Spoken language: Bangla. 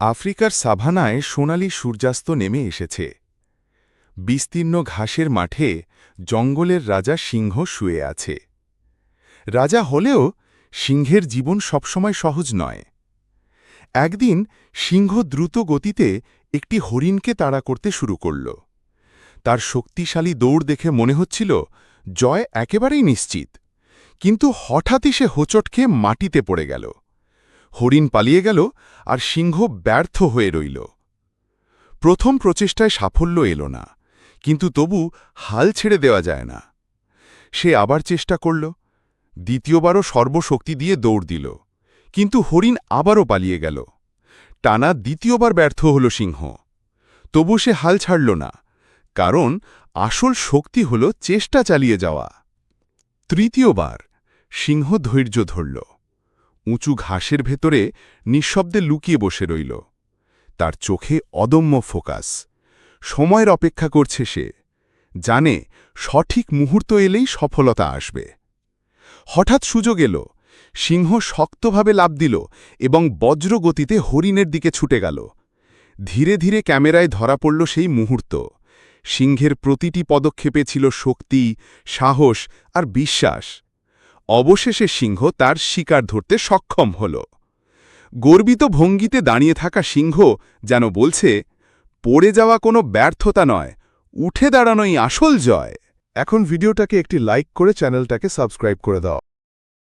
আফ্রিকার সাভানায় সোনালি সূর্যাস্ত নেমে এসেছে। বিস্তীর্ণ ঘাসের মাঠে জঙ্গলের রাজা সিংহ শুয়ে আছে। রাজা হলেও সিংহের জীবন সবসময় সহজ নয়। একদিন সিংহ দ্রুত গতিতে একটি হরিণকে তাড়া করতে শুরু করল। তার শক্তিশালী দৌড় দেখে মনে হচ্ছিল, জয় একেবারেই নিশ্চিত। কিন্তু হঠাৎই সে হোঁচট খেয়ে মাটিতে পড়ে গেল। হরিণ পালিয়ে গেল আর সিংহ ব্যর্থ হয়ে রইল। প্রথম প্রচেষ্টায় সাফল্য এল না, কিন্তু তবু হাল ছেড়ে দেওয়া যায় না। সে আবার চেষ্টা করল, দ্বিতীয়বারও সর্বশক্তি দিয়ে দৌড় দিল, কিন্তু হরিণ আবারও পালিয়ে গেল। টানা দ্বিতীয়বার ব্যর্থ হল সিংহ। তবু সে হাল ছাড়ল না, কারণ আসল শক্তি হল চেষ্টা চালিয়ে যাওয়া। তৃতীয়বার সিংহ ধৈর্য ধরল। উঁচু ঘাসের ভেতরে নিঃশব্দে লুকিয়ে বসে রইল। তার চোখে অদম্য ফোকাস। সময়ের অপেক্ষা করছে সে। জানে সঠিক মুহূর্ত এলেই সফলতা আসবে। হঠাৎ সুযোগ এলো। সিংহ শক্তভাবে লাভ দিল এবং বজ্রগতিতে হরিণের দিকে ছুটে গেল। ধীরে ধীরে ক্যামেরায় ধরা পড়ল সেই মুহূর্ত। সিংহের প্রতিটি পদক্ষেপে ছিল শক্তি, সাহস আর বিশ্বাস। অবশেষে সিংহ তার শিকার ধরতে সক্ষম হল। গর্বিত ভঙ্গিতে দাঁড়িয়ে থাকা সিংহ যেন বলছে, পড়ে যাওয়া কোনো ব্যর্থতা নয়, উঠে দাঁড়ানোই আসল জয়। এখন ভিডিওটাকে একটি লাইক করে চ্যানেলটাকে সাবস্ক্রাইব করে দাও।